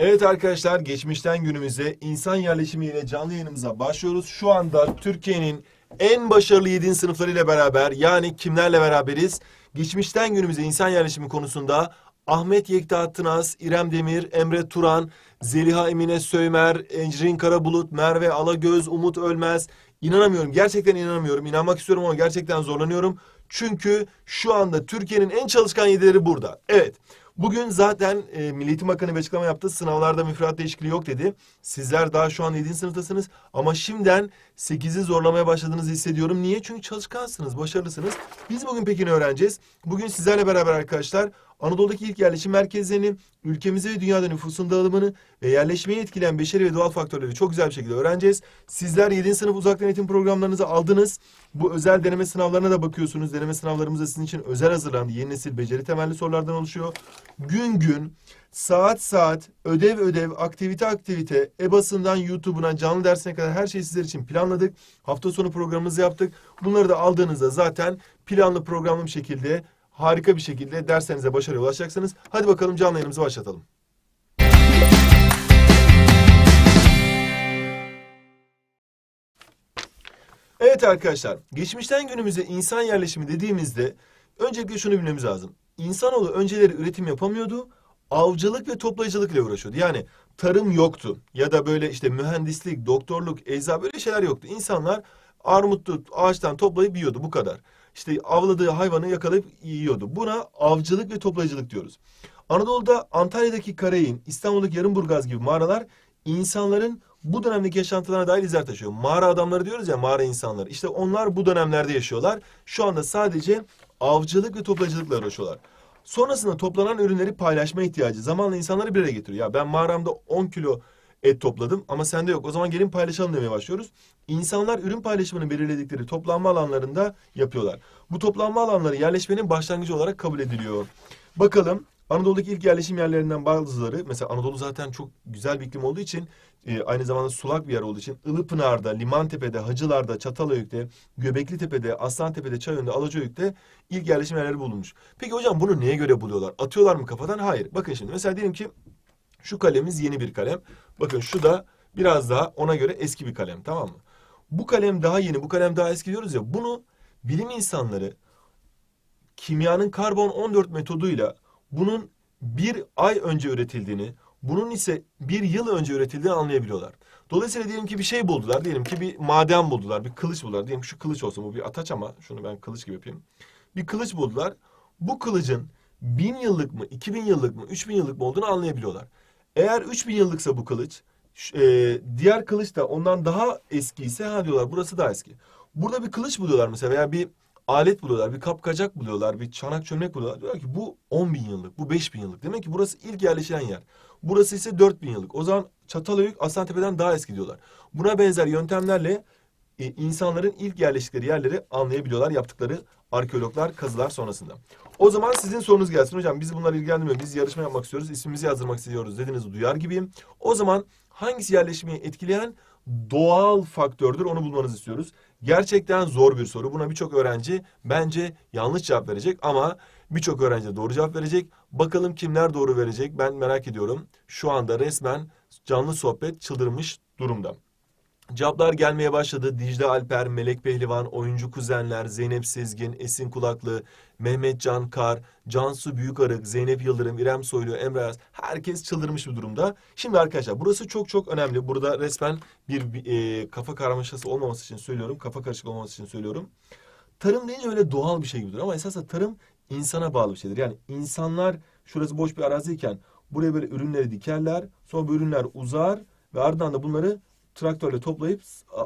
Evet arkadaşlar geçmişten günümüze insan yerleşimiyle canlı yayınımıza başlıyoruz. Şu anda Türkiye'nin en başarılı 7. sınıflarıyla beraber yani kimlerle beraberiz? Geçmişten günümüze insan yerleşimi konusunda Ahmet Yekta Tınaz, İrem Demir, Emre Turan, Zeliha Emine Söymer, Ecrin Karabulut, Merve Alagöz, Umut Ölmez. İnanamıyorum, gerçekten inanamıyorum. İnanmak istiyorum ama gerçekten zorlanıyorum. Çünkü şu anda Türkiye'nin en çalışkan yedileri burada. Evet. Bugün zaten e, Milli Eğitim Bakanı bir açıklama yaptı. Sınavlarda müfredat değişikliği yok dedi. Sizler daha şu an 7. sınıftasınız ama şimdiden 8'i zorlamaya başladığınızı hissediyorum. Niye? Çünkü çalışkansınız, başarılısınız. Biz bugün peki ne öğreneceğiz? Bugün sizlerle beraber arkadaşlar Anadolu'daki ilk yerleşim merkezlerini, ülkemize ve dünyada nüfusun dağılımını ve yerleşmeyi etkileyen beşeri ve doğal faktörleri çok güzel bir şekilde öğreneceğiz. Sizler 7. sınıf uzaktan eğitim programlarınızı aldınız. Bu özel deneme sınavlarına da bakıyorsunuz. Deneme sınavlarımız da sizin için özel hazırlandı. Yeni nesil beceri temelli sorulardan oluşuyor. Gün gün, saat saat, ödev ödev, aktivite aktivite, EBA'sından YouTube'una, canlı dersine kadar her şeyi sizler için planladık. Hafta sonu programımızı yaptık. Bunları da aldığınızda zaten planlı programlı bir şekilde harika bir şekilde derslerinize başarıya ulaşacaksınız. Hadi bakalım canlı yayınımızı başlatalım. Evet arkadaşlar, geçmişten günümüze insan yerleşimi dediğimizde öncelikle şunu bilmemiz lazım. İnsanoğlu önceleri üretim yapamıyordu, avcılık ve toplayıcılıkla uğraşıyordu. Yani tarım yoktu ya da böyle işte mühendislik, doktorluk, eczacı böyle şeyler yoktu. İnsanlar armutlu ağaçtan toplayıp yiyordu bu kadar. İşte avladığı hayvanı yakalayıp yiyordu. Buna avcılık ve toplayıcılık diyoruz. Anadolu'da Antalya'daki Karayın, İstanbul'daki Yarımburgaz gibi mağaralar insanların bu dönemdeki yaşantılarına dair izler taşıyor. Mağara adamları diyoruz ya mağara insanları. İşte onlar bu dönemlerde yaşıyorlar. Şu anda sadece avcılık ve toplayıcılıkla uğraşıyorlar. Sonrasında toplanan ürünleri paylaşma ihtiyacı zamanla insanları bir araya getiriyor. Ya ben mağaramda 10 kilo et topladım ama sende yok. O zaman gelin paylaşalım demeye başlıyoruz. İnsanlar ürün paylaşımını belirledikleri toplanma alanlarında yapıyorlar. Bu toplanma alanları yerleşmenin başlangıcı olarak kabul ediliyor. Bakalım Anadolu'daki ilk yerleşim yerlerinden bazıları mesela Anadolu zaten çok güzel bir iklim olduğu için e, aynı zamanda sulak bir yer olduğu için Ilıpınar'da, Limantepe'de, Hacılar'da, Çatalhöyük'te, Göbeklitepe'de, Aslantepe'de, Çayönü'nde, Alacahöyük'te ilk yerleşim yerleri bulunmuş. Peki hocam bunu neye göre buluyorlar? Atıyorlar mı kafadan? Hayır. Bakın şimdi mesela diyelim ki şu kalemimiz yeni bir kalem. Bakın şu da biraz daha ona göre eski bir kalem tamam mı? Bu kalem daha yeni, bu kalem daha eski diyoruz ya. Bunu bilim insanları kimyanın karbon 14 metoduyla bunun bir ay önce üretildiğini, bunun ise bir yıl önce üretildiğini anlayabiliyorlar. Dolayısıyla diyelim ki bir şey buldular. Diyelim ki bir maden buldular, bir kılıç buldular. Diyelim ki şu kılıç olsun bu bir ataç ama şunu ben kılıç gibi yapayım. Bir kılıç buldular. Bu kılıcın bin yıllık mı, iki bin yıllık mı, üç bin yıllık mı olduğunu anlayabiliyorlar. Eğer 3000 yıllıksa bu kılıç, e, diğer kılıç da ondan daha eski ise ha diyorlar burası daha eski. Burada bir kılıç buluyorlar mesela veya bir alet buluyorlar, bir kapkacak buluyorlar, bir çanak çömlek buluyorlar. Diyorlar ki bu 10 bin yıllık, bu 5 bin yıllık. Demek ki burası ilk yerleşilen yer. Burası ise 4 bin yıllık. O zaman Çatalhöyük Aslantepe'den daha eski diyorlar. Buna benzer yöntemlerle e, insanların ilk yerleştikleri yerleri anlayabiliyorlar yaptıkları arkeologlar kazılar sonrasında. O zaman sizin sorunuz gelsin. Hocam biz bunları ilgilendirmiyor. Biz yarışma yapmak istiyoruz. ismimizi yazdırmak istiyoruz dediğinizi duyar gibiyim. O zaman hangisi yerleşmeyi etkileyen doğal faktördür onu bulmanızı istiyoruz. Gerçekten zor bir soru. Buna birçok öğrenci bence yanlış cevap verecek ama birçok öğrenci doğru cevap verecek. Bakalım kimler doğru verecek ben merak ediyorum. Şu anda resmen canlı sohbet çıldırmış durumda. Cevaplar gelmeye başladı. Dicle Alper, Melek Pehlivan, oyuncu kuzenler, Zeynep Sezgin, Esin Kulaklı, Mehmet Can Kar, Cansu Büyükarık, Zeynep Yıldırım, İrem Soylu, Emre Ayaz. Herkes çıldırmış bir durumda. Şimdi arkadaşlar burası çok çok önemli. Burada resmen bir, bir, e, kafa karmaşası olmaması için söylüyorum. Kafa karışık olmaması için söylüyorum. Tarım deyince öyle doğal bir şey gibidir ama esasında tarım insana bağlı bir şeydir. Yani insanlar şurası boş bir araziyken buraya böyle ürünleri dikerler. Sonra bu ürünler uzar ve ardından da bunları traktörle toplayıp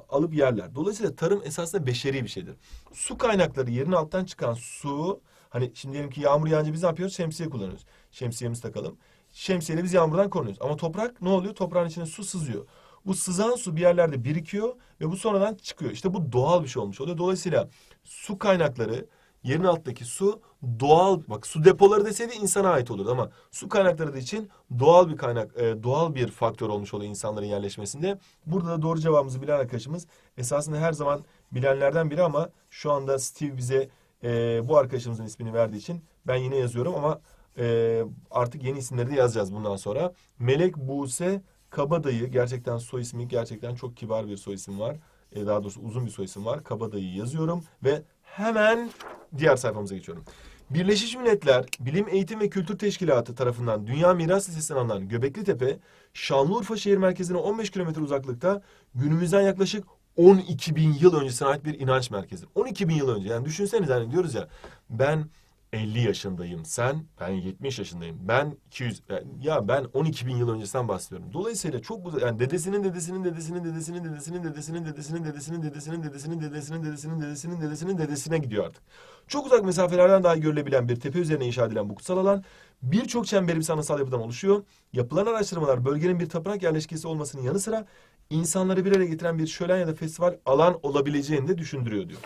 alıp yerler. Dolayısıyla tarım esasında beşeri bir şeydir. Su kaynakları yerin alttan çıkan su hani şimdi diyelim ki yağmur yağınca biz ne yapıyoruz? Şemsiye kullanıyoruz. Şemsiyemizi takalım. Şemsiyeyle biz yağmurdan korunuyoruz. Ama toprak ne oluyor? Toprağın içine su sızıyor. Bu sızan su bir yerlerde birikiyor ve bu sonradan çıkıyor. İşte bu doğal bir şey olmuş oluyor. Dolayısıyla su kaynakları yerin alttaki su doğal bak su depoları deseydi insana ait olurdu ama su kaynakları için doğal bir kaynak e, doğal bir faktör olmuş oluyor insanların yerleşmesinde. Burada da doğru cevabımızı bilen arkadaşımız esasında her zaman bilenlerden biri ama şu anda Steve bize e, bu arkadaşımızın ismini verdiği için ben yine yazıyorum ama Ee, artık yeni isimleri de yazacağız bundan sonra. Melek Buse Kabadayı gerçekten soy ismi gerçekten çok kibar bir soy isim var. Ee, daha doğrusu uzun bir soy isim var. Kabadayı yazıyorum ve hemen diğer sayfamıza geçiyorum. Birleşmiş Milletler Bilim Eğitim ve Kültür Teşkilatı tarafından Dünya Miras Listesi'ne alınan Göbekli Tepe, Şanlıurfa şehir merkezine 15 kilometre uzaklıkta günümüzden yaklaşık 12 bin yıl öncesine ait bir inanç merkezi. 12 bin yıl önce yani düşünsenize hani diyoruz ya ben 50 yaşındayım sen ben 70 yaşındayım ben 200 ya ben 12 bin yıl öncesinden bahsediyorum. Dolayısıyla çok güzel yani dedesinin dedesinin dedesinin dedesinin dedesinin dedesinin dedesinin dedesinin dedesinin dedesinin dedesinin dedesinin dedesinin dedesinin dedesine gidiyor artık. Çok uzak mesafelerden daha görülebilen bir tepe üzerine inşa edilen bu kutsal alan birçok çemberimsi anıtsal yapıdan oluşuyor. Yapılan araştırmalar bölgenin bir tapınak yerleşkesi olmasının yanı sıra insanları bir araya getiren bir şölen ya da festival alan olabileceğini de düşündürüyor diyor.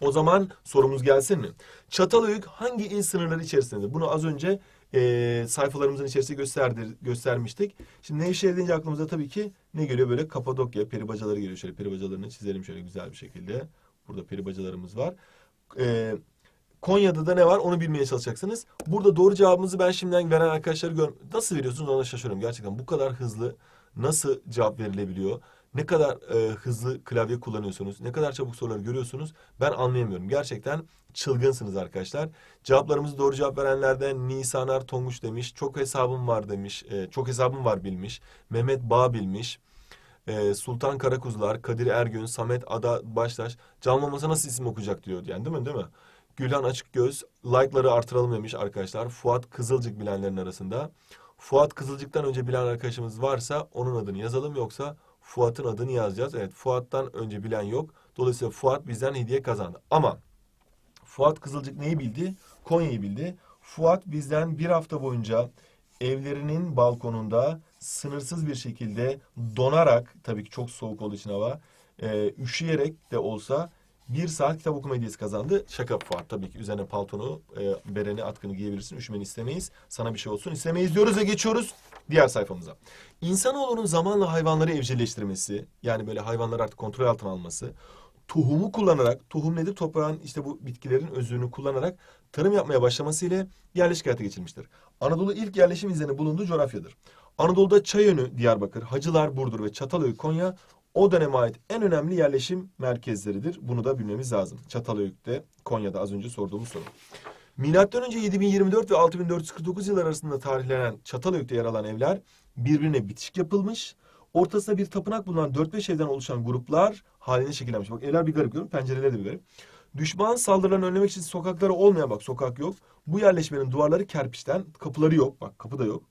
O zaman sorumuz gelsin mi? Çatalhöyük hangi il sınırları içerisindedir? Bunu az önce e, sayfalarımızın içerisinde gösterdi, göstermiştik. Şimdi Nevşehir deyince aklımıza tabii ki ne geliyor? Böyle Kapadokya, peribacaları geliyor. Şöyle peribacalarını çizelim şöyle güzel bir şekilde. Burada peribacalarımız var. E, Konya'da da ne var onu bilmeye çalışacaksınız. Burada doğru cevabımızı ben şimdiden veren arkadaşları gör nasıl veriyorsunuz ona şaşırıyorum. Gerçekten bu kadar hızlı nasıl cevap verilebiliyor? Ne kadar e, hızlı klavye kullanıyorsunuz, ne kadar çabuk soruları görüyorsunuz ben anlayamıyorum. Gerçekten çılgınsınız arkadaşlar. Cevaplarımızı doğru cevap verenlerden Nisanar Tonguç demiş, çok hesabım var demiş, e, çok hesabım var bilmiş. Mehmet Bağ bilmiş. E, Sultan Karakuzular, Kadir Ergün, Samet Ada Baştaş. Canlanmasa nasıl isim okuyacak diyor yani değil mi değil mi? Gülhan Açıkgöz, like'ları artıralım demiş arkadaşlar. Fuat Kızılcık bilenlerin arasında. Fuat Kızılcık'tan önce bilen arkadaşımız varsa onun adını yazalım yoksa Fuat'ın adını yazacağız. Evet Fuat'tan önce bilen yok. Dolayısıyla Fuat bizden hediye kazandı. Ama Fuat Kızılcık neyi bildi? Konya'yı bildi. Fuat bizden bir hafta boyunca evlerinin balkonunda sınırsız bir şekilde donarak tabii ki çok soğuk olduğu için hava e, üşüyerek de olsa bir saat kitap okuma hediyesi kazandı. Şaka Fuat tabii ki üzerine paltonu, e, bereni, atkını giyebilirsin. Üşümeni istemeyiz. Sana bir şey olsun istemeyiz diyoruz ve geçiyoruz diğer sayfamıza. İnsanoğlunun zamanla hayvanları evcilleştirmesi, yani böyle hayvanları artık kontrol altına alması, tohumu kullanarak, tohum nedir? Toprağın işte bu bitkilerin özünü kullanarak tarım yapmaya başlaması ile yerleşik hayata geçilmiştir. Anadolu ilk yerleşim izlerinin bulunduğu coğrafyadır. Anadolu'da Çayönü, Diyarbakır, Hacılar, Burdur ve Çatalhöyük, Konya o döneme ait en önemli yerleşim merkezleridir. Bunu da bilmemiz lazım. Çatalhöyük'te, Konya'da az önce sorduğumuz soru. Milattan önce 7024 ve 6449 yıllar arasında tarihlenen Çatalhöyük'te yer alan evler birbirine bitişik yapılmış. Ortasında bir tapınak bulunan 4-5 evden oluşan gruplar haline şekillenmiş. Bak evler bir garip görüyorum. Pencereleri de bir garip. Düşman saldırılarını önlemek için sokakları olmayan bak sokak yok. Bu yerleşmenin duvarları kerpiçten, kapıları yok. Bak kapı da yok.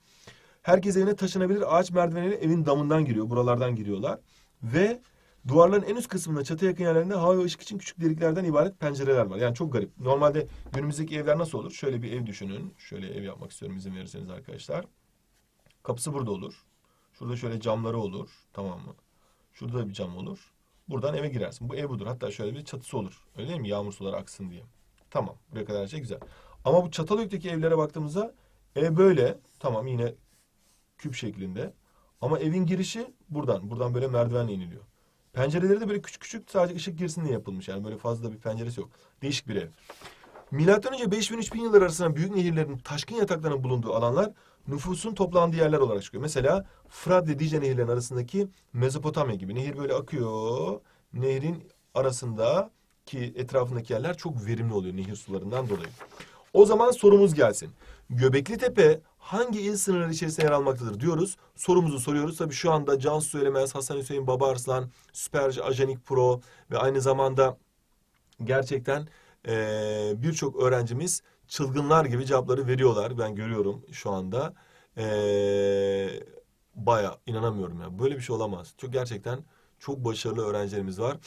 Herkes evine taşınabilir ağaç merdiveniyle evin damından giriyor. Buralardan giriyorlar. Ve duvarların en üst kısmında çatı yakın yerlerinde hava ve ışık için küçük deliklerden ibaret pencereler var. Yani çok garip. Normalde günümüzdeki evler nasıl olur? Şöyle bir ev düşünün. Şöyle ev yapmak istiyorum izin verirseniz arkadaşlar. Kapısı burada olur. Şurada şöyle camları olur. Tamam mı? Şurada da bir cam olur. Buradan eve girersin. Bu ev budur. Hatta şöyle bir çatısı olur. Öyle değil mi? Yağmur suları aksın diye. Tamam. Buraya kadar her şey güzel. Ama bu Çatalhöyük'teki evlere baktığımızda ev böyle. Tamam yine küp şeklinde. Ama evin girişi buradan. Buradan böyle merdivenle iniliyor. Pencereleri de böyle küçük küçük sadece ışık girsin diye yapılmış. Yani böyle fazla bir penceresi yok. Değişik bir ev. Milattan önce 5000-3000 yıllar arasında büyük nehirlerin taşkın yataklarının bulunduğu alanlar nüfusun toplandığı yerler olarak çıkıyor. Mesela Fırat ve Dicle nehirlerinin arasındaki Mezopotamya gibi. Nehir böyle akıyor. Nehrin arasında ki etrafındaki yerler çok verimli oluyor nehir sularından dolayı. O zaman sorumuz gelsin. Göbekli Tepe hangi il sınırları içerisinde yer almaktadır diyoruz. Sorumuzu soruyoruz. Tabii şu anda Cansu Söylemez, Hasan Hüseyin Baba Arslan, Süperci Ajanik Pro ve aynı zamanda gerçekten eee, birçok öğrencimiz çılgınlar gibi cevapları veriyorlar. Ben görüyorum şu anda. Eee baya inanamıyorum ya. Böyle bir şey olamaz. Çok gerçekten çok başarılı öğrencilerimiz var.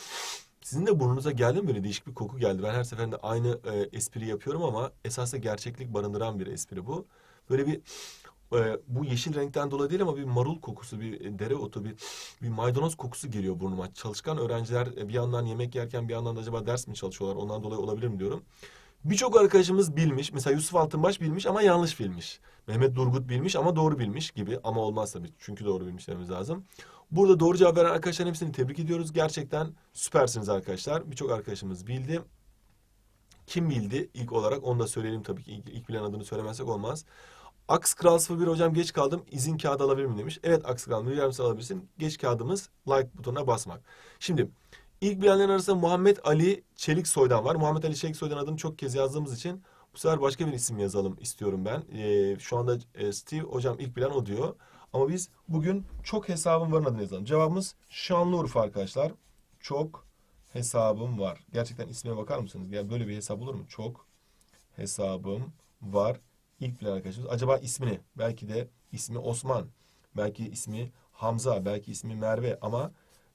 Sizin de burnunuza geldi mi böyle değişik bir koku geldi? Ben her seferinde aynı e, espri yapıyorum ama esasında gerçeklik barındıran bir espri bu. Böyle bir e, bu yeşil renkten dolayı değil ama bir marul kokusu, bir dereotu, bir bir maydanoz kokusu geliyor burnuma. Çalışkan öğrenciler e, bir yandan yemek yerken bir yandan da acaba ders mi çalışıyorlar? Ondan dolayı olabilir mi diyorum. Birçok arkadaşımız bilmiş. Mesela Yusuf Altınbaş bilmiş ama yanlış bilmiş. Mehmet Durgut bilmiş ama doğru bilmiş gibi. Ama olmaz tabii. Çünkü doğru bilmiş dememiz lazım. Burada doğru cevap veren arkadaşların hepsini tebrik ediyoruz. Gerçekten süpersiniz arkadaşlar. Birçok arkadaşımız bildi. kim bildi ilk olarak onu da söyleyelim tabii ki ilk, ilk bilen adını söylemezsek olmaz. Aks Kral 01 hocam geç kaldım izin kağıdı alabilir miyim demiş. Evet Aks Kral bir yardımcı alabilirsin. Geç kağıdımız like butonuna basmak. Şimdi ilk bilenlerin arasında Muhammed Ali Çeliksoy'dan var. Muhammed Ali Çeliksoy'dan adını çok kez yazdığımız için bu sefer başka bir isim yazalım istiyorum ben. Ee, şu anda e, Steve hocam ilk bilen o diyor. Ama biz bugün çok hesabım varın adını yazalım. Cevabımız Şanlıurfa arkadaşlar. Çok hesabım var. Gerçekten ismine bakar mısınız? Ya böyle bir hesap olur mu? Çok hesabım var. İlk bilen arkadaşımız. Acaba ismi ne? Belki de ismi Osman. Belki ismi Hamza. Belki ismi Merve. Ama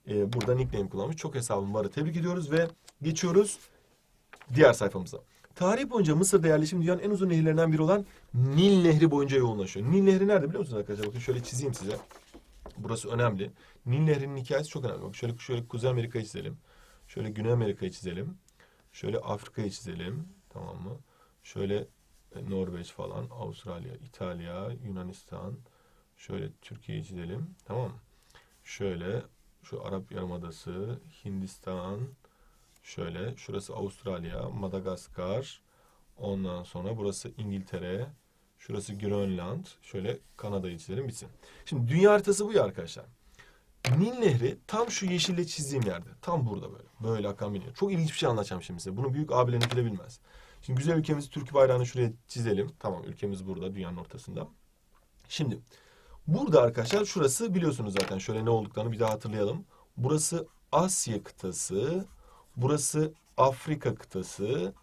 e, burada nickname kullanmış. Çok hesabım varı. Tebrik ediyoruz ve geçiyoruz diğer sayfamıza. Tarih boyunca Mısır'da yerleşim dünyanın en uzun nehirlerinden biri olan Nil Nehri boyunca yoğunlaşıyor. Nil Nehri nerede biliyor musunuz arkadaşlar? Bakın şöyle çizeyim size. Burası önemli. Nil Nehri'nin hikayesi çok önemli. Bak şöyle şöyle Kuzey Amerika'yı çizelim. Şöyle Güney Amerika'yı çizelim. Şöyle Afrika'yı çizelim. Tamam mı? Şöyle e, Norveç falan, Avustralya, İtalya, Yunanistan. Şöyle Türkiye'yi çizelim. Tamam mı? Şöyle şu Arap Yarımadası, Hindistan, şöyle şurası Avustralya, Madagaskar. Ondan sonra burası İngiltere, şurası Grönland. Şöyle Kanada'yı çizelim bitsin. Şimdi dünya haritası bu ya arkadaşlar. Nil Nehri tam şu yeşille çizdiğim yerde. Tam burada böyle. Böyle akan bir nehir. Çok ilginç bir şey anlatacağım şimdi size. Bunu büyük abilerinki de bilmez. Şimdi güzel ülkemizi Türk bayrağını şuraya çizelim. Tamam ülkemiz burada dünyanın ortasında. Şimdi burada arkadaşlar şurası biliyorsunuz zaten şöyle ne olduklarını bir daha hatırlayalım. Burası Asya kıtası. Burası Afrika kıtası.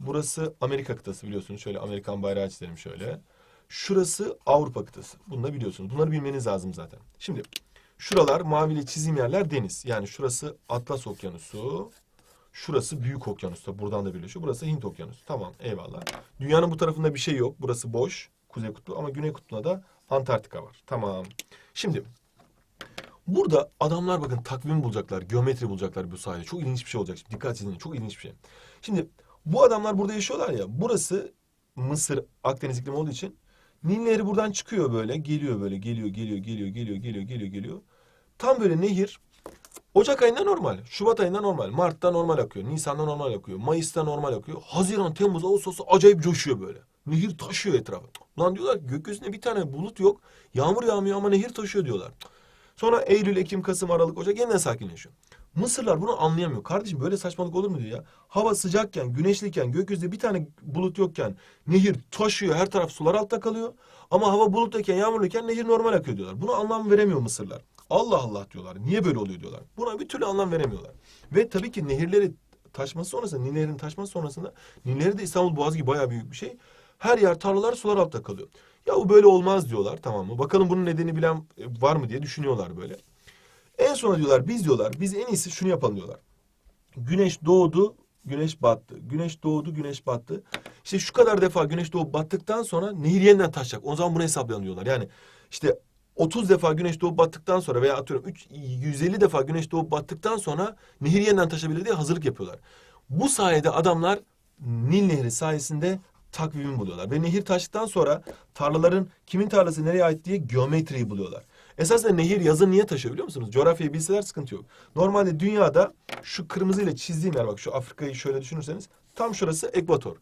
Burası Amerika kıtası biliyorsunuz. Şöyle Amerikan bayrağı çizelim şöyle. Şurası Avrupa kıtası. Bunu da biliyorsunuz. Bunları bilmeniz lazım zaten. Şimdi şuralar maviyle çizim yerler deniz. Yani şurası Atlas Okyanusu. Şurası Büyük Okyanus. Tabii buradan da birleşiyor. Burası Hint Okyanusu. Tamam eyvallah. Dünyanın bu tarafında bir şey yok. Burası boş. Kuzey Kutbu ama Güney Kutbu'na da Antarktika var. Tamam. Şimdi burada adamlar bakın takvim bulacaklar. Geometri bulacaklar bu sayede. Çok ilginç bir şey olacak. Dikkat edin. Çok ilginç bir şey. Şimdi bu adamlar burada yaşıyorlar ya. Burası Mısır Akdeniz iklimi olduğu için Nil Nehri buradan çıkıyor böyle. Geliyor böyle. Geliyor, geliyor, geliyor, geliyor, geliyor, geliyor, geliyor. Tam böyle nehir Ocak ayında normal, Şubat ayında normal, Mart'ta normal akıyor, Nisan'da normal akıyor, Mayıs'ta normal akıyor. Haziran, Temmuz, Ağustos'ta acayip coşuyor böyle. Nehir taşıyor etrafı. Lan diyorlar gökyüzünde bir tane bulut yok. Yağmur yağmıyor ama nehir taşıyor diyorlar. Sonra Eylül, Ekim, Kasım, Aralık, Ocak yeniden sakinleşiyor. Mısırlar bunu anlayamıyor. Kardeşim böyle saçmalık olur mu diyor ya. Hava sıcakken, güneşliyken, gökyüzünde bir tane bulut yokken nehir taşıyor, her taraf sular altta kalıyor. Ama hava bulutluyken, yağmurluyken nehir normal akıyor diyorlar. Buna anlam veremiyor Mısırlar. Allah Allah diyorlar. Niye böyle oluyor diyorlar. Buna bir türlü anlam veremiyorlar. Ve tabii ki nehirleri taşması sonrasında, Nil Nehri'nin taşması sonrasında, Nil Nehri de İstanbul Boğazı gibi bayağı büyük bir şey. Her yer tarlalar sular altta kalıyor. Ya bu böyle olmaz diyorlar tamam mı? Bakalım bunun nedeni bilen e, var mı diye düşünüyorlar böyle. En sonra diyorlar biz diyorlar biz en iyisi şunu yapalım diyorlar. Güneş doğdu, güneş battı. Güneş doğdu, güneş battı. İşte şu kadar defa güneş doğup battıktan sonra nehir yeniden taşacak. O zaman bunu hesaplayalım diyorlar. Yani işte 30 defa güneş doğup battıktan sonra veya atıyorum 3, 150 defa güneş doğup battıktan sonra nehir yeniden taşabilir diye hazırlık yapıyorlar. Bu sayede adamlar Nil Nehri sayesinde takvimi buluyorlar. Ve nehir taştıktan sonra tarlaların kimin tarlası nereye ait diye geometriyi buluyorlar. Esasında nehir yazın niye taşıyor biliyor musunuz? Coğrafyayı bilseler sıkıntı yok. Normalde dünyada şu kırmızıyla çizdiğim yer bak şu Afrika'yı şöyle düşünürseniz tam şurası ekvator.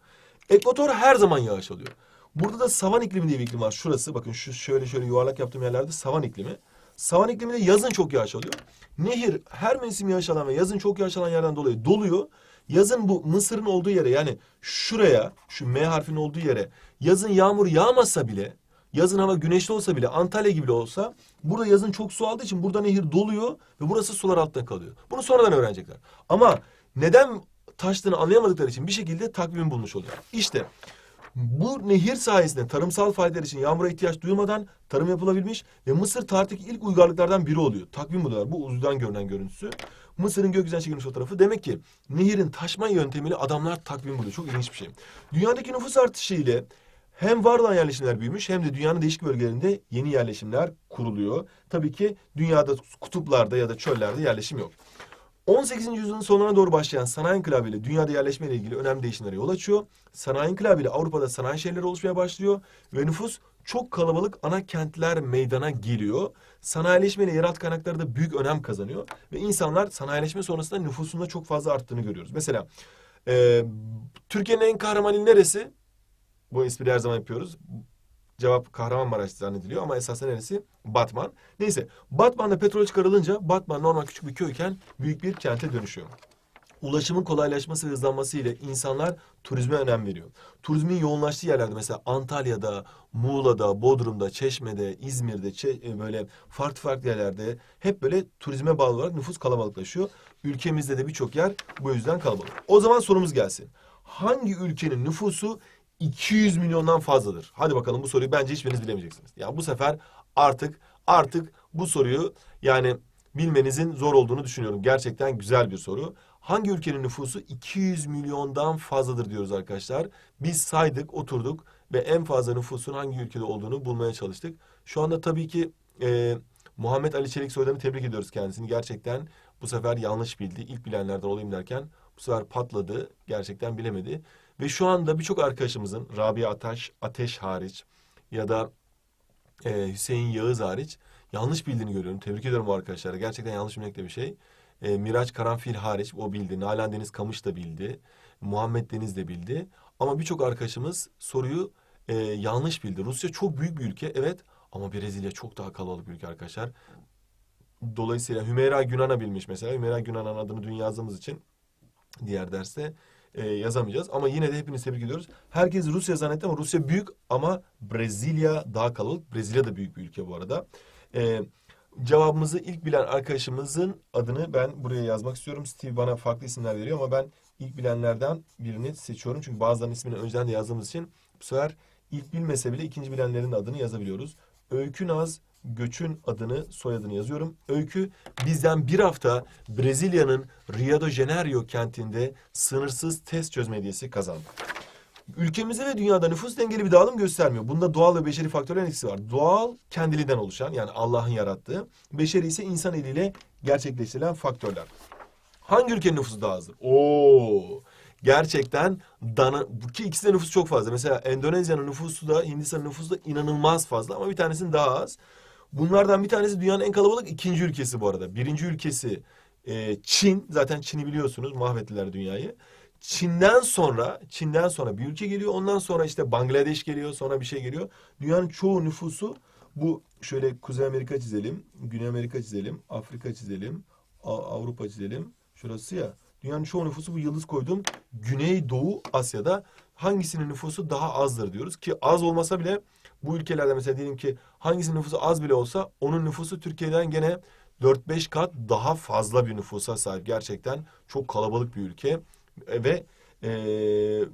Ekvator her zaman yağış alıyor. Burada da savan iklimi diye bir iklim var. Şurası bakın şu şöyle şöyle yuvarlak yaptığım yerlerde savan iklimi. Savan ikliminde yazın çok yağış alıyor. Nehir her mevsim yağış alan ve yazın çok yağış alan yerden dolayı doluyor. Yazın bu Mısır'ın olduğu yere yani şuraya şu M harfinin olduğu yere yazın yağmur yağmasa bile yazın hava güneşli olsa bile Antalya gibi olsa burada yazın çok su aldığı için burada nehir doluyor ve burası sular altında kalıyor. Bunu sonradan öğrenecekler. Ama neden taştığını anlayamadıkları için bir şekilde takvim bulmuş oluyor. İşte bu nehir sayesinde tarımsal faydalar için yağmura ihtiyaç duymadan tarım yapılabilmiş ve Mısır tarihteki ilk uygarlıklardan biri oluyor. Takvim buluyorlar. Bu uzaydan görünen görüntüsü. Mısır'ın gökyüzünden çekilmiş fotoğrafı. Demek ki nehirin taşma yöntemiyle adamlar takvim buluyor. Çok ilginç bir şey. Dünyadaki nüfus artışı ile hem var olan yerleşimler büyümüş hem de dünyanın değişik bölgelerinde yeni yerleşimler kuruluyor. Tabii ki dünyada kutuplarda ya da çöllerde yerleşim yok. 18. yüzyılın sonuna doğru başlayan sanayi inkılabı ile dünyada yerleşme ile ilgili önemli değişimlere yol açıyor. Sanayi inkılabı ile Avrupa'da sanayi şehirleri oluşmaya başlıyor ve nüfus çok kalabalık ana kentler meydana geliyor. Sanayileşme ile yeraltı kaynakları da büyük önem kazanıyor ve insanlar sanayileşme sonrasında nüfusunda çok fazla arttığını görüyoruz. Mesela Ee, Türkiye'nin en kahraman ili neresi? Bu espriyi her zaman yapıyoruz. Cevap Kahramanmaraş zannediliyor ama esasında neresi? Batman. Neyse Batman'da petrol çıkarılınca Batman normal küçük bir köyken büyük bir kente dönüşüyor. Ulaşımın kolaylaşması ve hızlanması ile insanlar turizme önem veriyor. Turizmin yoğunlaştığı yerlerde mesela Antalya'da, Muğla'da, Bodrum'da, Çeşme'de, İzmir'de Çe- e, böyle farklı farklı yerlerde hep böyle turizme bağlı olarak nüfus kalabalıklaşıyor. Ülkemizde de birçok yer bu yüzden kalabalık. O zaman sorumuz gelsin. Hangi ülkenin nüfusu 200 milyondan fazladır? Hadi bakalım bu soruyu bence hiçbiriniz bilemeyeceksiniz. Ya bu sefer artık artık bu soruyu yani bilmenizin zor olduğunu düşünüyorum. Gerçekten güzel bir soru. Hangi ülkenin nüfusu 200 milyondan fazladır diyoruz arkadaşlar. Biz saydık, oturduk ve en fazla nüfusun hangi ülkede olduğunu bulmaya çalıştık. Şu anda tabii ki e, Muhammed Ali Çelik Soydan'ı tebrik ediyoruz kendisini. Gerçekten bu sefer yanlış bildi. İlk bilenlerden olayım derken bu sefer patladı. Gerçekten bilemedi. Ve şu anda birçok arkadaşımızın Rabia Ateş, Ateş hariç ya da e, Hüseyin Yağız hariç yanlış bildiğini görüyorum. Tebrik ediyorum bu arkadaşlara. Gerçekten yanlış bilmekte bir şey. E, Miraç Karanfil hariç o bildi. Nalan Deniz Kamış da bildi. Muhammed Deniz de bildi. Ama birçok arkadaşımız soruyu e, yanlış bildi. Rusya çok büyük bir ülke evet ama Brezilya çok daha kalabalık bir ülke arkadaşlar. Dolayısıyla Hümeyra Günan'a bilmiş mesela. Hümeyra Günan'ın adını dün yazdığımız için diğer derste e, yazamayacağız. Ama yine de hepinizi tebrik ediyoruz. Herkes Rusya zannetti ama Rusya büyük ama Brezilya daha kalabalık. Brezilya da büyük bir ülke bu arada. E, cevabımızı ilk bilen arkadaşımızın adını ben buraya yazmak istiyorum. Steve bana farklı isimler veriyor ama ben ilk bilenlerden birini seçiyorum. Çünkü bazılarının ismini önceden de yazdığımız için bu sefer ilk bilmese bile ikinci bilenlerin adını yazabiliyoruz. Öykü Naz Göç'ün adını, soyadını yazıyorum. Öykü bizden bir hafta Brezilya'nın Rio de Janeiro kentinde sınırsız test çözme hediyesi kazandı. Ülkemizde ve dünyada nüfus dengeli bir dağılım göstermiyor. Bunda doğal ve beşeri faktörlerin etkisi var. Doğal kendiliğinden oluşan yani Allah'ın yarattığı. Beşeri ise insan eliyle gerçekleştirilen faktörler. Hangi ülkenin nüfusu daha azdır? Oo, gerçekten dana, ki ikisi de nüfusu çok fazla. Mesela Endonezya'nın nüfusu da Hindistan'ın nüfusu da inanılmaz fazla ama bir tanesinin daha az. Bunlardan bir tanesi dünyanın en kalabalık ikinci ülkesi bu arada. Birinci ülkesi e, Çin. Zaten Çin'i biliyorsunuz mahvettiler dünyayı. Çin'den sonra Çin'den sonra bir ülke geliyor. Ondan sonra işte Bangladeş geliyor. Sonra bir şey geliyor. Dünyanın çoğu nüfusu bu şöyle Kuzey Amerika çizelim. Güney Amerika çizelim. Afrika çizelim. Avrupa çizelim. Şurası ya. Dünyanın çoğu nüfusu bu yıldız koyduğum Güneydoğu Asya'da hangisinin nüfusu daha azdır diyoruz ki az olmasa bile bu ülkelerde mesela diyelim ki hangisinin nüfusu az bile olsa onun nüfusu Türkiye'den gene 4-5 kat daha fazla bir nüfusa sahip. Gerçekten çok kalabalık bir ülke E, ve e,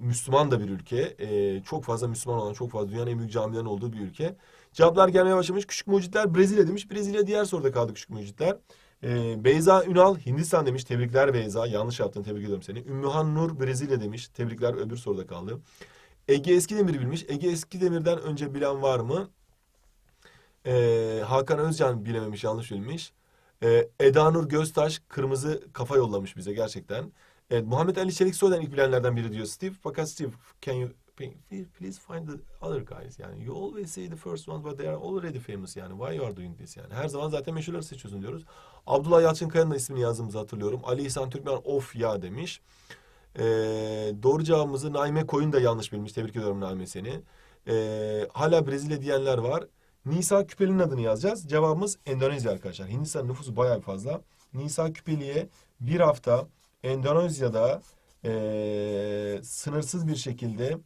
Müslüman da bir ülke. E, çok fazla Müslüman olan, çok fazla dünyanın en büyük camilerin olduğu bir ülke. Cevaplar gelmeye başlamış. Küçük mucitler Brezilya demiş. Brezilya diğer soruda kaldı küçük mucitler. Ee, Beyza Ünal Hindistan demiş. Tebrikler Beyza. Yanlış yaptın. Tebrik ediyorum seni. Ümmühan Nur Brezilya demiş. Tebrikler öbür soruda kaldı. Ege Eskidemir bilmiş. Ege Eskidemir'den önce bilen var mı? Ee, Hakan Özcan bilememiş. Yanlış bilmiş. Ee, Eda Nur Göztaş kırmızı kafa yollamış bize gerçekten. Evet, Muhammed Ali Çelik Soy'dan ilk bilenlerden biri diyor Steve. Fakat Steve, can you please find the other guys? Yani you always say the first ones but they are already famous yani. Why you are doing this yani? Her zaman zaten meşhurları seçiyorsun diyoruz. Abdullah Yalçınkaya'nın da ismini yazdığımızı hatırlıyorum. Ali İhsan Türkmen of ya demiş. Ee, doğru cevabımızı Naime Koyun da yanlış bilmiş. Tebrik ediyorum Naime seni. Ee, hala Brezilya diyenler var. Nisa Küpeli'nin adını yazacağız. Cevabımız Endonezya arkadaşlar. Hindistan nüfusu bayağı fazla. Nisa Küpeli'ye bir hafta Endonezya'da ee, sınırsız bir şekilde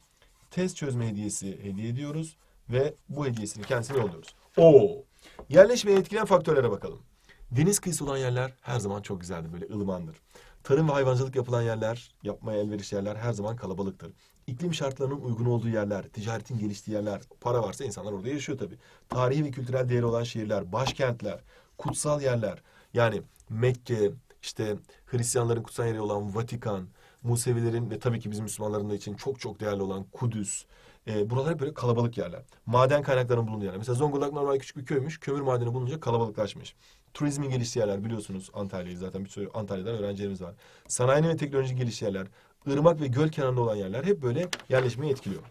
test çözme hediyesi hediye ediyoruz ve bu hediyesini kendisine yolluyoruz. Oo. Yerleşmeyi etkileyen faktörlere bakalım. Deniz kıyısı olan yerler her zaman çok güzeldir, böyle ılımandır. Tarım ve hayvancılık yapılan yerler, yapmaya elverişli yerler her zaman kalabalıktır. İklim şartlarının uygun olduğu yerler, ticaretin geliştiği yerler, para varsa insanlar orada yaşıyor tabii. Tarihi ve kültürel değeri olan şehirler, başkentler, kutsal yerler, yani Mekke, işte Hristiyanların kutsal yeri olan Vatikan, Musevilerin ve tabii ki bizim Müslümanların da için çok çok değerli olan Kudüs. E, buralar hep böyle kalabalık yerler. Maden kaynaklarının bulunduğu yerler. Mesela Zonguldak normal küçük bir köymüş. Kömür madeni bulunca kalabalıklaşmış. Turizmin geliştiği yerler biliyorsunuz Antalya'yı zaten bir sürü Antalya'dan öğrencilerimiz var. Sanayinin ve teknolojinin geliştiği yerler. ırmak ve göl kenarında olan yerler hep böyle yerleşmeyi etkiliyor.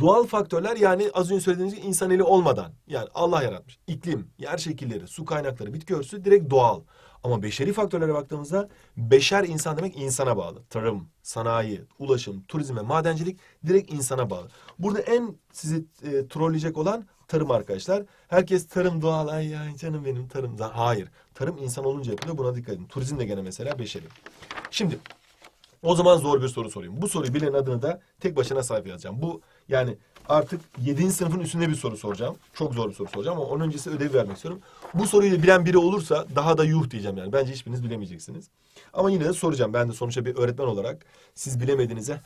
Doğal faktörler yani az önce söylediğimiz gibi insan eli olmadan yani Allah yaratmış. İklim, yer şekilleri, su kaynakları, bitki örtüsü direkt doğal. Ama beşeri faktörlere baktığımızda beşer insan demek insana bağlı. Tarım, sanayi, ulaşım, turizm ve madencilik direkt insana bağlı. Burada en sizi e, trolleyecek olan tarım arkadaşlar. Herkes tarım doğal ay ay canım benim tarım. Hayır. Tarım insan olunca yapılıyor. Buna dikkat edin. Turizm de gene mesela beşeri. Şimdi o zaman zor bir soru sorayım. Bu soruyu bilen adını da tek başına sayfa yazacağım. Bu yani artık 7. sınıfın üstünde bir soru soracağım. Çok zor bir soru soracağım ama onun öncesi ödevi vermek istiyorum. Bu soruyu bilen biri olursa daha da yuh diyeceğim yani. Bence hiçbiriniz bilemeyeceksiniz. Ama yine de soracağım. Ben de sonuçta bir öğretmen olarak siz bilemediğinize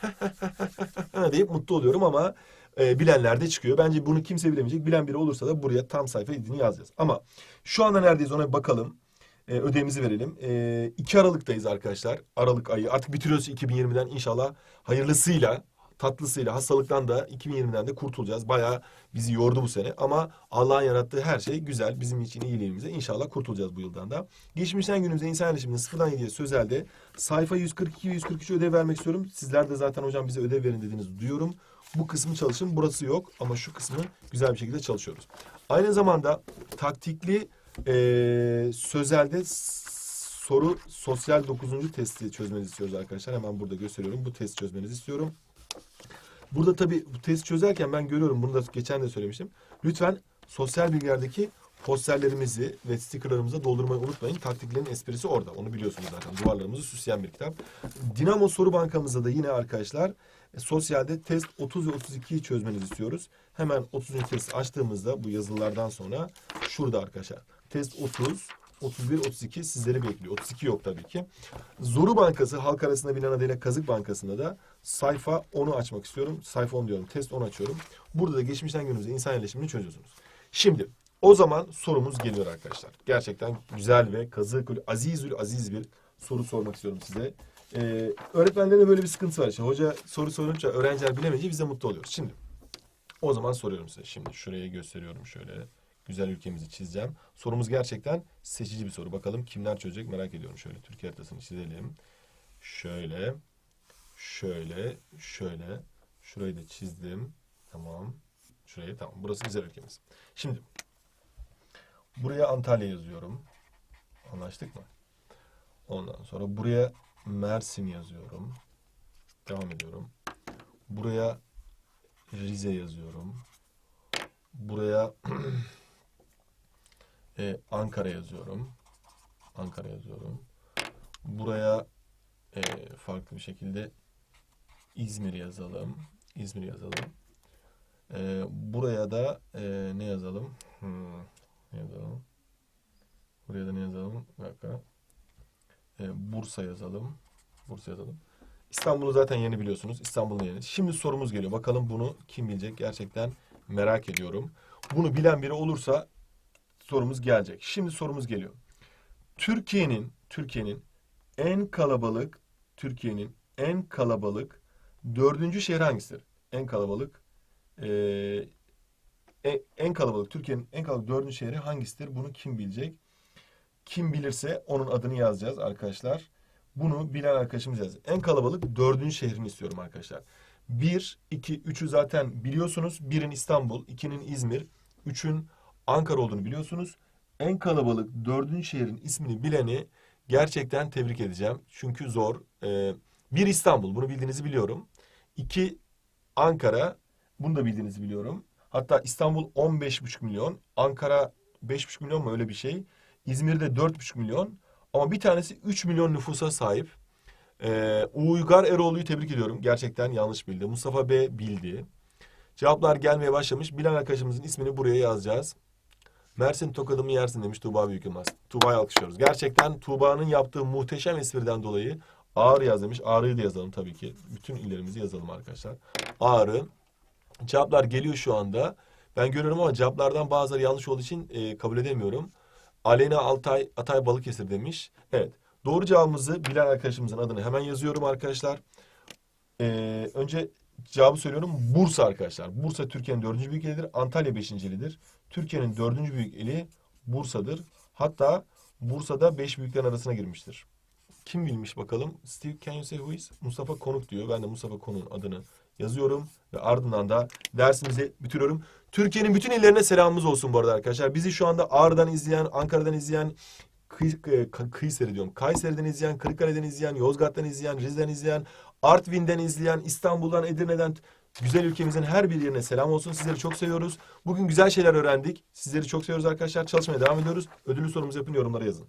deyip mutlu oluyorum ama e, bilenler de çıkıyor. Bence bunu kimse bilemeyecek. Bilen biri olursa da buraya tam sayfa idini yazacağız. Ama şu anda neredeyiz ona bir bakalım. E, ödevimizi verelim. E, 2 Aralık'tayız arkadaşlar. Aralık ayı. Artık bitiriyoruz 2020'den inşallah hayırlısıyla, tatlısıyla, hastalıktan da 2020'den de kurtulacağız. Bayağı bizi yordu bu sene. Ama Allah'ın yarattığı her şey güzel. Bizim için iyiliğimize inşallah kurtulacağız bu yıldan da. Geçmişten günümüze insan yerleşiminin sıfırdan 7'ye sözel'de sayfa 142 ve 143 ödev vermek istiyorum. Sizler de zaten hocam bize ödev verin dediğinizi duyuyorum. Bu kısmı çalışın. Burası yok ama şu kısmı güzel bir şekilde çalışıyoruz. Aynı zamanda taktikli ee, sözelde soru sosyal 9. testi çözmenizi istiyoruz arkadaşlar. Hemen burada gösteriyorum. Bu test çözmenizi istiyorum. Burada tabii bu test çözerken ben görüyorum. Bunu da geçen de söylemiştim. Lütfen sosyal bilgilerdeki posterlerimizi ve stickerlarımızı doldurmayı unutmayın. Taktiklerin esprisi orada. Onu biliyorsunuz zaten. Duvarlarımızı süsleyen bir kitap. Dinamo soru bankamızda da yine arkadaşlar e, sosyalde test 30 ve 32'yi çözmenizi istiyoruz. Hemen 30. testi açtığımızda bu yazılardan sonra şurada arkadaşlar. Test 30, 31, 32 sizleri bekliyor. 32 yok tabii ki. Zoru Bankası halk arasında bilinen adıyla Kazık Bankası'nda da sayfa 10'u açmak istiyorum. Sayfa 10 diyorum. Test 10 açıyorum. Burada da geçmişten günümüze insan yerleşimini çözüyorsunuz. Şimdi o zaman sorumuz geliyor arkadaşlar. Gerçekten güzel ve kazık azizül aziz bir soru sormak istiyorum size. Ee, öğretmenlerin de böyle bir sıkıntı var. İşte hoca soru sorunca öğrenciler bilemeyince biz de mutlu oluyoruz. Şimdi o zaman soruyorum size. Şimdi şuraya gösteriyorum şöyle. Güzel ülkemizi çizeceğim. Sorumuz gerçekten seçici bir soru. Bakalım kimler çözecek merak ediyorum. Şöyle Türkiye haritasını çizelim. Şöyle, şöyle, şöyle. Şurayı da çizdim. Tamam. Şurayı tamam. Burası güzel ülkemiz. Şimdi buraya Antalya yazıyorum. Anlaştık mı? Ondan sonra buraya Mersin yazıyorum. Devam ediyorum. Buraya Rize yazıyorum. Buraya e, Ankara yazıyorum. Ankara yazıyorum. Buraya e, farklı bir şekilde İzmir yazalım. İzmir yazalım. E, buraya da e, ne yazalım? Hmm, ne yazalım? Buraya da ne yazalım? Bir dakika. E, Bursa yazalım. Bursa yazalım. İstanbul'u zaten yeni biliyorsunuz. İstanbul'un yeni. Şimdi sorumuz geliyor. Bakalım bunu kim bilecek? Gerçekten merak ediyorum. Bunu bilen biri olursa sorumuz gelecek. Şimdi sorumuz geliyor. Türkiye'nin Türkiye'nin en kalabalık Türkiye'nin en kalabalık dördüncü şehri hangisidir? En kalabalık eee, e- en kalabalık Türkiye'nin en kalabalık dördüncü şehri hangisidir? Bunu kim bilecek? Kim bilirse onun adını yazacağız arkadaşlar. Bunu bilen arkadaşımız yazsın. En kalabalık dördüncü şehrini istiyorum arkadaşlar. Bir, iki, üçü zaten biliyorsunuz. Birin İstanbul, ikinin İzmir, üçün Ankara olduğunu biliyorsunuz. En kalabalık dördüncü şehrin ismini bileni gerçekten tebrik edeceğim. Çünkü zor. Ee, bir İstanbul, bunu bildiğinizi biliyorum. İki Ankara, bunu da bildiğinizi biliyorum. Hatta İstanbul 15,5 milyon, Ankara 5,5 milyon mu öyle bir şey. İzmir'de 4,5 milyon. Ama bir tanesi 3 milyon nüfusa sahip. Ee, Uygar Eroğlu'yu tebrik ediyorum. Gerçekten yanlış bildi. Mustafa B bildi. Cevaplar gelmeye başlamış. Bilen arkadaşımızın ismini buraya yazacağız. Mersin tokadımı yersin demiş Tuğba Büyükülmez. Tuğba'yı alkışlıyoruz. Gerçekten Tuğba'nın yaptığı muhteşem espriden dolayı Ağrı yaz demiş. Ağrı'yı da yazalım tabii ki. Bütün illerimizi yazalım arkadaşlar. Ağrı. Cevaplar geliyor şu anda. Ben görüyorum ama cevaplardan bazıları yanlış olduğu için e, kabul edemiyorum. Alena Altay, Atay Balıkesir demiş. Evet. Doğru cevabımızı bilen arkadaşımızın adını hemen yazıyorum arkadaşlar. Ee, önce cevabı söylüyorum. Bursa arkadaşlar. Bursa Türkiye'nin dördüncü büyük ilidir. Antalya beşinci ilidir. Türkiye'nin dördüncü büyük ili Bursa'dır. Hatta Bursa'da beş büyüklerin arasına girmiştir. Kim bilmiş bakalım? Steve can you say who is? Mustafa Konuk diyor. Ben de Mustafa Konuk'un adını yazıyorum ve ardından da dersimizi bitiriyorum. Türkiye'nin bütün illerine selamımız olsun bu arada arkadaşlar. Bizi şu anda Ağrı'dan izleyen, Ankara'dan izleyen, Kıy, Kıyseri diyorum. Kayseri'den izleyen, Kırıkkale'den izleyen, Yozgat'tan izleyen, Rize'den izleyen, Artvin'den izleyen, İstanbul'dan, Edirne'den güzel ülkemizin her bir yerine selam olsun. Sizleri çok seviyoruz. Bugün güzel şeyler öğrendik. Sizleri çok seviyoruz arkadaşlar. Çalışmaya devam ediyoruz. Ödüllü sorumuzu yapın, yorumlara yazın.